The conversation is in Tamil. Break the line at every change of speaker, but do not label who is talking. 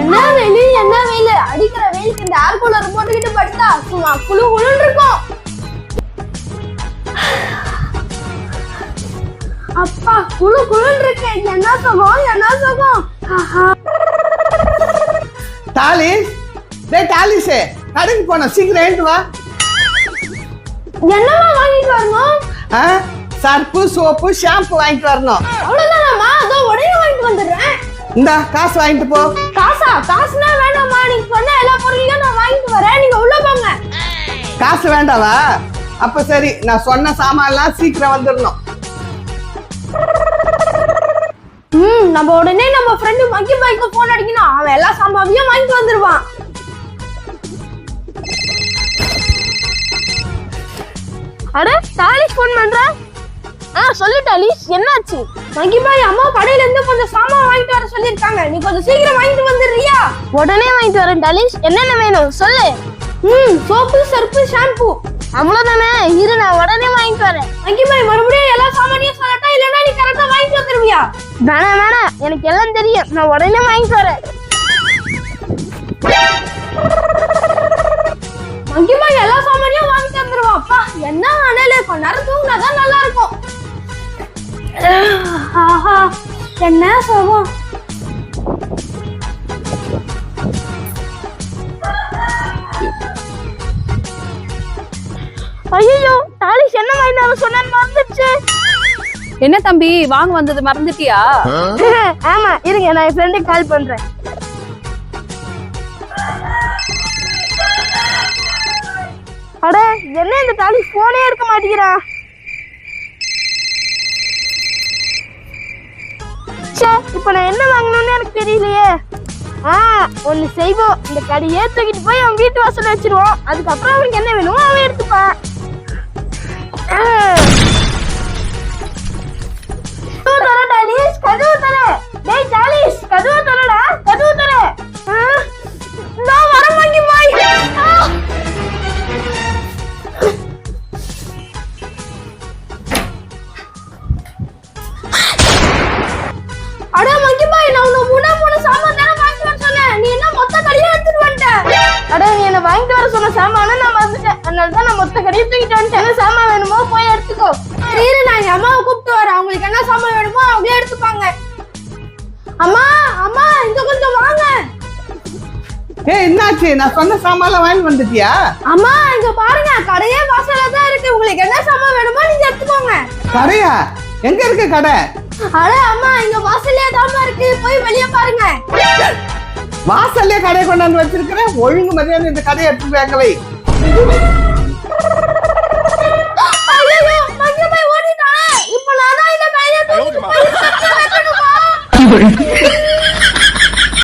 என்ன வெயில் என்ன வெயில் அடிக்கிற வெயிலுக்கு இந்த ஏர் கூலர் போட்டுக்கிட்டு படுத்தா சும்மா குளு குளுன்னு இருக்கும். அப்பா குளு குளுன்னு இருக்கு. என்ன சுகம் என்ன சுகம்.
டாலிஸ் டேய் டாலிஸே கடைக்கு போனோம் சீக்கிரம் எழுந்து வா.
என்னம்மா வாங்கிட்டு வரணும்?
சர்ப்பு சோப்பு ஷாம்பு வாங்கிட்டு வரணும்.
அவ்வளவுதானம்மா? அதோ உடனே வாங்கிட்டு வந்துடுறேன்.
இந்தா காசு வாங்கிட்டு போ.
காசா? காசுனா வேண்டாம்மா. நீங்க சொன்ன எல்லா பொருளையும் நான் வாங்கிட்டு வரேன். நீங்க உள்ள போங்க.
காசு வேண்டாவா? அப்ப சரி நான் சொன்ன சாமான்லாம் சீக்கிரம் வந்துடணும்
ம் நம்ம உடனே நம்ம ஃப்ரெண்டு மக்கி பைக்கு போன் அடிக்கணும். அவன் எல்லா சாமாவையும் வாங்கிட்டு வந்துருவான். அட டாலிஷ் ஃபோன் பண்றா? ஆ சொல்லு டாலிஷ். என்னாச்சு? மக்கி பாய் அம்மா கடையில இருந்து கொஞ்சம் சாமான் வாங்கிட்டு வர சொல்லிருக்காங்க நீ கொஞ்சம் சீக்கிரம் வாங்கிட்டு வந்துடுறியா? உடனே வாங்கிட்டு வரேன் டாலிஷ். என்னென்ன வேணும்? சொல்லு. ம் சோப்பு சர்ப்பு ஷாம்பு. அவ்வளவுதானே? இரு நான் உடனே வாங்கிட்டு வரேன். மக்கி பாய் மறுபடியும் எல்லா சாமானையும் சொல்லட்டா இல்லைன்னா நீ கரெக்டா வாங்கிட்டு வந்துருவியா? வேணாம் வேணாம் எனக்கு எல்லாம் தெரியும். நான் உடனே வாங்கிட்டு வரேன். மங்கிமா எல்லா சாமானியும் வாங்கிட்டு வந்துருவா. அப்பா என்ன அனல? கொஞ்ச நேரம் தூங்கினாதான் நல்லா இருக்கும். ஆஹா என்ன சுகம் ஐயோ டாலிஷ் என்ன வாங்கிட்டு சொன்னேன்னு மறந்துடுச்சு.
என்ன தம்பி வாங்க வந்தது மறந்துட்டியா?
ஆமா இருங்க நான் என் ஃப்ரெண்டுக்கு கால் பண்றேன். அட என்ன இந்த தாலி போனே எடுக்க மாட்டேங்கிறா? ச்சே இப்போ நான் என்ன வாங்கணும்னு எனக்கு தெரியலையே. ஆ ஒன்று செய்வோம் இந்த கடையே தூக்கிட்டு போய் அவன் வீட்டு வாசல்ல வச்சிருவோம். அதுக்கப்புறம் அவனுக்கு என்ன வேணுமோ அவன் எடுத்துப்பான். அட மங்கி பாய் நான் உன்னை மூணு மூணு சாமான் தானே வாங்கிட்டு வர சொன்னேன். நீ என்ன மொத்த கடையை எடுத்துட்டு வந்துட்ட? அட நீ என்ன வாங்கிட்டு வர சொன்ன சாமான நான் மறந்துட்டேன். அதனால தான் நான் மொத்த கடையை தூக்கிட்டு வந்துட்டேன். சாமான் வேணுமோ போய் எடுத்துக்கோ. சரி நான் என் அம்மாவை கூப்பிட்டு வரேன். அவங்களுக்கு என்ன சாமான் வேணுமோ அவங்களே எடுத்துப்பாங்க. அம்மா அம்மா இங்க கொஞ்சம் வாங்க.
ஏய் என்னாச்சு? நான் சொன்ன சாமான்லாம் வாங்கி வந்துட்டியா?
அம்மா இங்க பாருங்க. கடையே வாசல்ல தான் இருக்கு. உங்களுக்கு என்ன சாமான் வேணுமோ நீங்க எடுத்துக்கோங்க.
கடையா? எங்க இருக்கு கடை?
அட அம்மா இங்க தாமா இருக்கு. போய் வெளிய பாருங்க.
வாசல்லே கடையை கொண்டாந்து வச்சிருக்கிறேன். ஒழுங்கு மரியாதை இந்த கடையை எடுத்து வைக்கலை
ஐயோ மங்க போய் ஓடிட்டான் இப்போ நான் தான் இந்த கையை தூக்கிட்டு போய் வைக்கணுமா